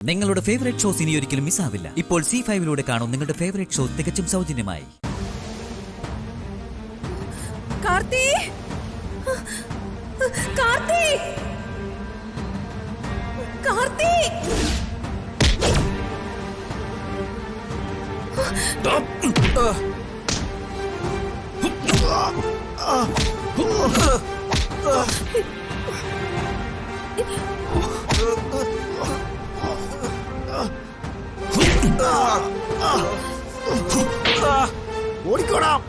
നിങ്ങളുടെ favourite shows ഇനി ഒരിക്കലും മിസ്സാവില്ല ഇപ്പോൾ സി ഫൈവിലൂടെ കാണും നിങ്ങളുടെ ഫേവറേറ്റ് ഷോ തികച്ചും സൗജന്യമായി. കാർത്തി! കാർത്തി! കാർത്തി! ഓടിക്കോടാം.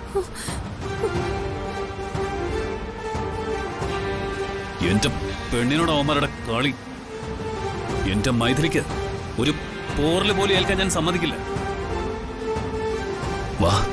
എന്റെ പെണ്ണിനോട് അവന്മാരുടെ കളി. എന്റെ മൈഥിലിക്ക് ഒരു പോറൽ പോലും ഏൽക്കാൻ ഞാൻ സമ്മതിക്കില്ല. വാ.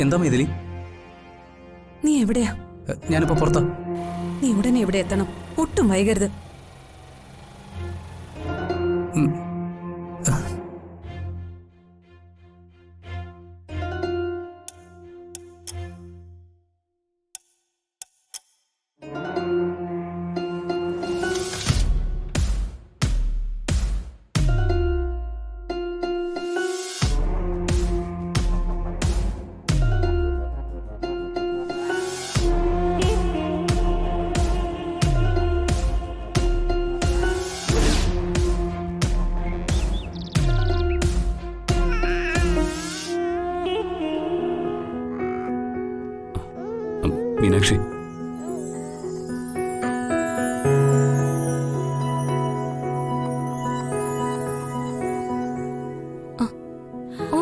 എന്താ മൈഥിലി? നീ എവിടെയാ? ഞാനിപ്പോ പുറത്താ. നീ ഉടനെ എവിടെ എത്തണം. ഒട്ടും വൈകരുത്. മീനാക്ഷി. ഓ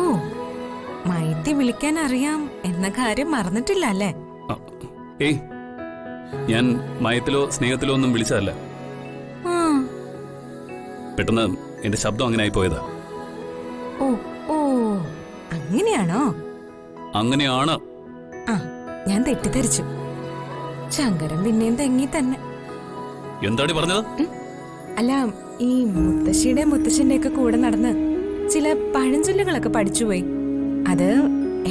മൈത്തി വിളിക്കാൻ അറിയാം എന്ന കാര്യം മറന്നിട്ടില്ല അല്ലേ ഏയ് ഞാൻ മയത്തിലോ സ്നേഹത്തിലോ ഒന്നും വിളിച്ചതല്ല. പെട്ടെന്ന് എന്റെ ശബ്ദം അങ്ങനെ ആയി പോയതാ. ഓ ഓ അങ്ങനെയാണോ? അങ്ങനെയാണ്. ആ ഞാൻ തെറ്റിദ്ധരിച്ചു. ശങ്കരൻ പിന്നെയും തെങ്ങി തന്നെ. എന്താടി പറഞ്ഞത്? അല്ല ഈ മുത്തശ്ശിയുടെ മുത്തശ്ശന്റെ ഒക്കെ കൂടെ നടന്ന് ചില പഴഞ്ചൊല്ലുകളൊക്കെ പഠിച്ചുപോയി. അത്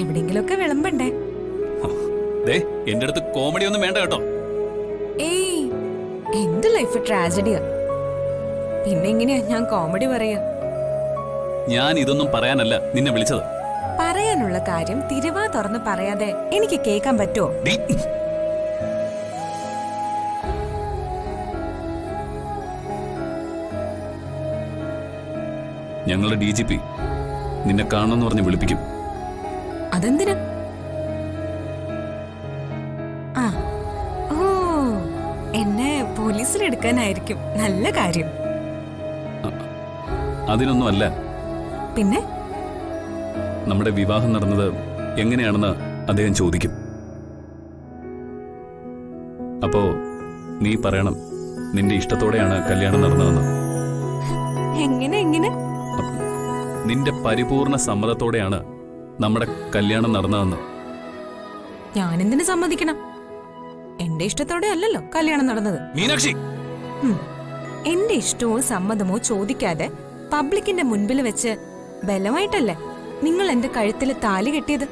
എവിടെങ്കിലൊക്കെ വിളമ്പണ്ടേ? എന്റെ അടുത്ത് കോമഡി ഒന്നും വേണ്ട കേട്ടോ. ഏയ് എന്റെ ലൈഫ് ട്രാജഡിയാ പിന്നെ എങ്ങനെയാ ഞാൻ കോമഡി പറയാ? ഞാൻ ഇതൊന്നും പറയാനല്ല നിന്നെ വിളിച്ചത്. പറയാനുള്ള കാര്യം തിരുവാ തുറന്ന് പറയാതെ എനിക്ക് കേൾക്കാൻ പറ്റുമോ ഞങ്ങളുടെ ഡി ജി പി നിന്നെ കാണണമെന്ന് പറഞ്ഞ് വിളിപ്പിക്കും. അതെന്തിനാ? ആ. ഓ എന്നെ പോലീസിലെടുക്കാനായിരിക്കും. നല്ല കാര്യം. അതിനൊന്നും അല്ല. പിന്നെ? നമ്മുടെ വിവാഹം നടന്നത് എങ്ങനെയാണെന്ന് അദ്ദേഹം ചോദിക്കും. അപ്പോ നീ പറയണം നിന്റെ ഇഷ്ടത്തോടെയാണ് കല്യാണം നടന്നതെന്ന്. എങ്ങനെ എങ്ങനെ? നിന്റെ പരിപൂർണ സമ്മതത്തോടെയാണ് നമ്മുടെ കല്യാണം നടന്നതെന്ന്. ഞാനെന്തിനു സമ്മതിക്കണം? എന്റെ ഇഷ്ടത്തോടെ അല്ലല്ലോ കല്യാണം നടന്നത്. മീനാക്ഷി. എന്റെ ഇഷ്ടമോ സമ്മതമോ ചോദിക്കാതെ പബ്ലിക്കിന്റെ മുൻപിൽ വെച്ച് ബലമായിട്ടല്ലേ നിങ്ങൾ എന്റെ കഴുത്തിൽ താലി കെട്ടിയത്?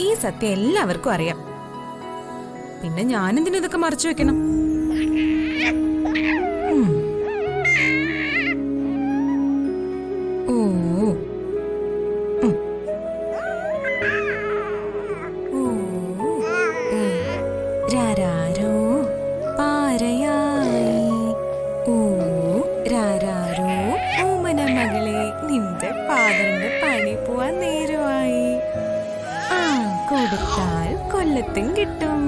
ഈ സത്യം എല്ലാവർക്കും അറിയാം. പിന്നെ ഞാനെന്തിനു ഇതൊക്കെ മറച്ചു വെക്കണം? കൊടുത്താൽ കൊല്ലത്തും കിട്ടും.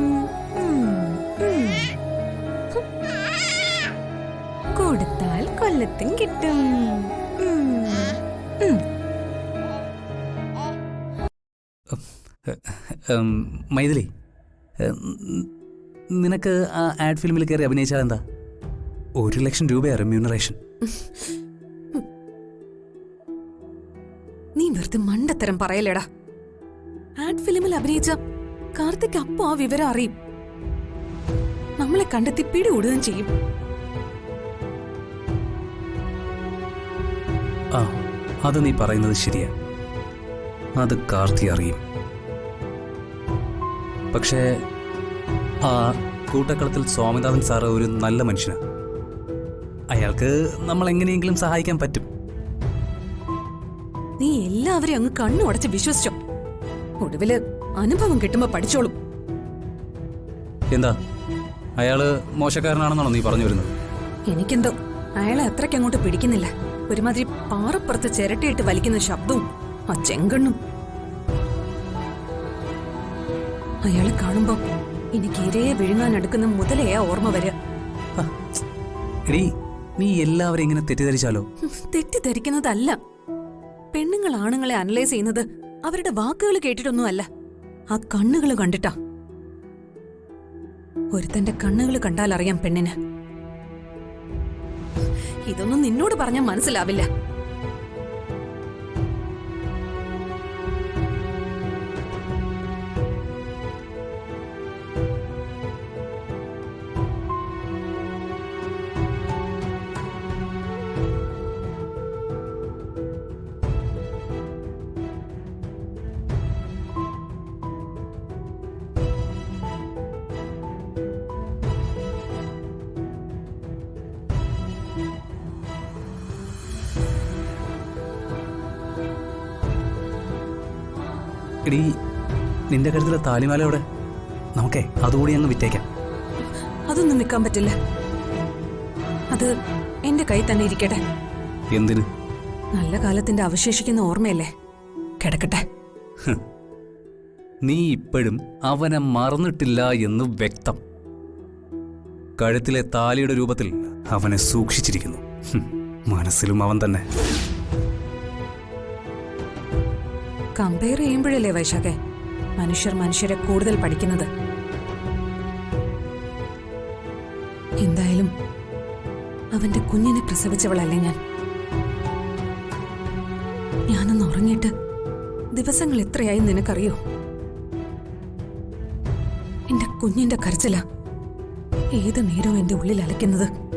കൊടുത്താൽ കൊല്ലത്തും കിട്ടും. മൈഥിലി നിനക്ക് ആ ആഡ് ഫിലിമിൽ കയറി അഭിനയിച്ചാൽ എന്താ? ഒരു ലക്ഷം രൂപയാണ് റെമ്യൂണറേഷൻ. നീ വെറുതെ മണ്ടത്തരം പറയലേടാ ആഡ് ഫിലിമിൽ അഭിനയിച്ച കാർത്തിക് അപ്പോ ആ വിവരം അറിയും. നമ്മളെ കണ്ടെത്തി പിടികൂടുകയും ചെയ്യും. ആ അത് നീ പറയുന്നത് ശരിയാ. അത് കാർത്തി അറിയും. പക്ഷേ ആ കൂട്ടക്കളത്തിൽ സ്വാമിനാഥൻ സാറ് ഒരു നല്ല മനുഷ്യനാണ് അയാൾക്ക് നമ്മൾ എങ്ങനെയെങ്കിലും സഹായിക്കാൻ പറ്റും. നീ എല്ലാവരെയും അങ്ങ് കണ്ണു അടച്ച് വിശ്വസിച്ചോ. ഒടുവിൽ അനുഭവം കിട്ടുമ്പോ പഠിച്ചോളും. എന്താ? അയാൾ മോശക്കാരനാണെന്നാണോ നീ പറഞ്ഞു വരുന്നത്? എനിക്കെന്തോ? അയാളെ അത്രയ്ക്ക് അങ്ങോട്ട് പിടിക്കുന്നില്ല. ഒരുമാതിരി പാറപ്പുറത്ത് ചിരട്ടയിട്ട് വലിക്കുന്ന ശബ്ദവും ആ ചെങ്കണ്ണും. അയാളെ കാണുമ്പോ എനിക്ക് ഇരയെ വിഴുങ്ങാൻ എടുക്കുന്ന മുതലെയാ ഓർമ്മ വരിക. നീ എല്ലാവരും ഇങ്ങനെ തെറ്റിദ്ധരിച്ചാലോ? തെറ്റിദ്ധരിക്കുന്നതല്ല. പെണ്ണുങ്ങൾ ആണുങ്ങളെ അനലൈസ് ചെയ്യുന്നത് അവരുടെ വാക്കുകൾ കേട്ടിട്ടൊന്നുമല്ല. ആ കണ്ണുകൾ കണ്ടിട്ടാ. ഒരുത്തന്റെ കണ്ണുകൾ കണ്ടാൽ അറിയാം പെണ്ണിന്. ഇതൊന്നും നിന്നോട് പറഞ്ഞാൽ മനസ്സിലാവില്ല. എടീ നിന്റെ കഴുത്തിലെ താലിമാലയോടെ നമുക്കേ അതുകൂടി അങ്ങ് വിറ്റേക്കാം. അതൊന്നും നിൽക്കാൻ പറ്റില്ല. അത് എന്റെ കൈ തന്നെ ഇരിക്കട്ടെ. എന്തിന്? നല്ല കാലത്തിന്റെ അവശേഷിക്കുന്ന ഓർമ്മയല്ലേ? കിടക്കട്ടെ. നീ ഇപ്പോഴും അവനെ മറന്നിട്ടില്ല എന്ന് വ്യക്തം. കഴുത്തിലെ താലിയുടെ രൂപത്തിൽ അവനെ സൂക്ഷിച്ചിരിക്കുന്നു. മനസ്സിലും അവൻ തന്നെ. കമ്പയർ ചെയ്യുമ്പോഴല്ലേ വൈശാഖെ? മനുഷ്യർ മനുഷ്യരെ കൂടുതൽ പഠിക്കുന്നത്. എന്തായാലും അവന്റെ കുഞ്ഞിനെ പ്രസവിച്ചവളല്ലേ ഞാൻ. ഞാനൊന്ന് ഉറങ്ങിയിട്ട് ദിവസങ്ങൾ എത്രയായി നിനക്കറിയോ? എന്റെ കുഞ്ഞിന്റെ കരച്ചില. ഏത് നേരവും എന്റെ ഉള്ളിൽ അലയ്ക്കുന്നത്.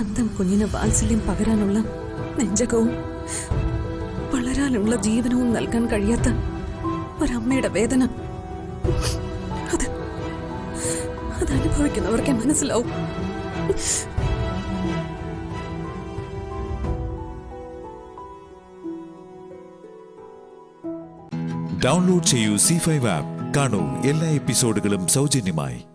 സ്വന്തം കുഞ്ഞിന് വാത്സല്യം പകരാനുള്ള നെഞ്ചകവും വളരാനുള്ള ജീവനവും നൽകാൻ കഴിയാത്ത ഒരമ്മയുടെ വേദന. അത് അത് മനസ്സിലാവും. ഡൗൺലോഡ് ചെയ്യൂ സി ഫൈവ് ആപ്പ് കാണൂ എല്ലാ എപ്പിസോഡുകളും സൗജന്യമായി.